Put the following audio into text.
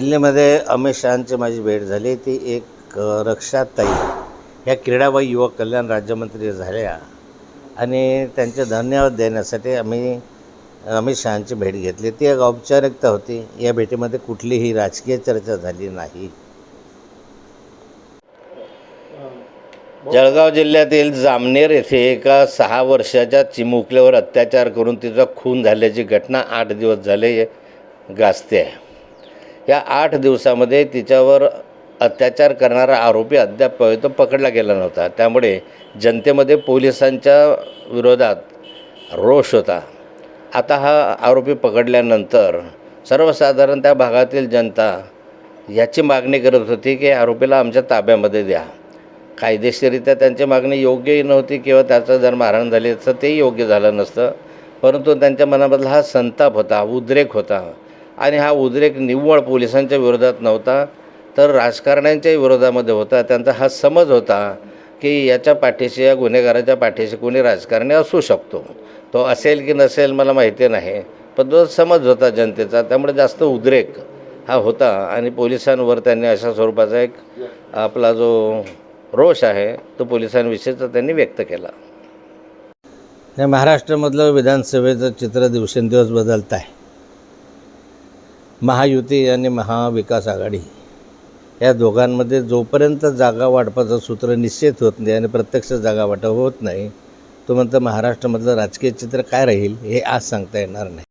दिल्लीमध्ये अमित शहांची माझी भेट झाली. ती एक रक्षाताई ह्या क्रीडा व युवक कल्याण राज्यमंत्री झाल्या आणि त्यांचे धन्यवाद देण्यासाठी आम्ही अमित शहांची भेट घेतली. ती एक औपचारिकता होती. या भेटीमध्ये कुठलीही राजकीय चर्चा झाली नाही. जळगाव जिल्ह्यातील जामनेर येथे एका सहा वर्षाच्या चिमुकल्यावर अत्याचार करून तिचा खून झाल्याची घटना आठ दिवस झाले गाजते आहे. या आठ दिवसामध्ये तिच्यावर अत्याचार करणारा आरोपी अद्याप तो पकडला गेला नव्हता. त्यामुळे जनतेमध्ये पोलिसांच्या विरोधात रोष होता. आता हा आरोपी पकडल्यानंतर सर्वसाधारण त्या भागातील जनता याची मागणी करत होती की आरोपीला आमच्या ताब्यामध्ये द्या. कायदेशीररित्या त्यांची मागणी योग्यही नव्हती किंवा त्याचं जर मारहाण झाली असतं तेही योग्य झालं नसतं. परंतु त्यांच्या मनामधला हा संताप होता उद्रेक होता. आणि हा उद्रेक निव्वळ पोलिसांच्या विरोधात नव्हता तर राजकारण्यांच्याही विरोधामध्ये होता. त्यांचा हा समज होता की याच्या पाठीशी या गुन्हेगाराच्या पाठीशी कोणी राजकारणी असू शकतो. तो असेल की नसेल मला माहिती नाही पण तो समज होता जनतेचा. त्यामुळे जास्त उद्रेक हा होता आणि पोलिसांवर त्यांनी अशा स्वरूपाचा एक आपला जो रोष आहे तो पोलिसांविषयीचा त्यांनी व्यक्त केला. हे महाराष्ट्रामधलं विधानसभेचं चित्र दिवसेंदिवस बदलत आहे. महायुती आणि महाविकास आघाडी या दोघांमध्ये जोपर्यंत जागा वाटपाचं सूत्र निश्चित होत नाही आणि प्रत्यक्ष जागा वाटप होत नाही तोपर्यंत महाराष्ट्रामधलं राजकीय चित्र काय राहील हे आज सांगता येणार नाही.